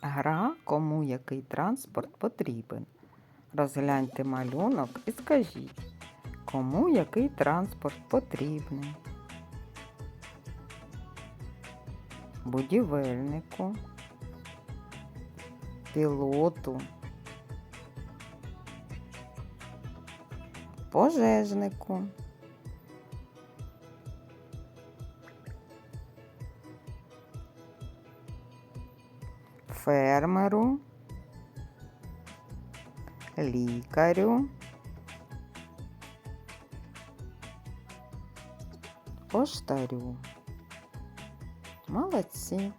Гра, кому який транспорт потрібен. Розгляньте малюнок і скажіть, кому який транспорт потрібний. Будівельнику, пілоту, пожежнику. Фермеру, лікарю, поштарю. Молодці.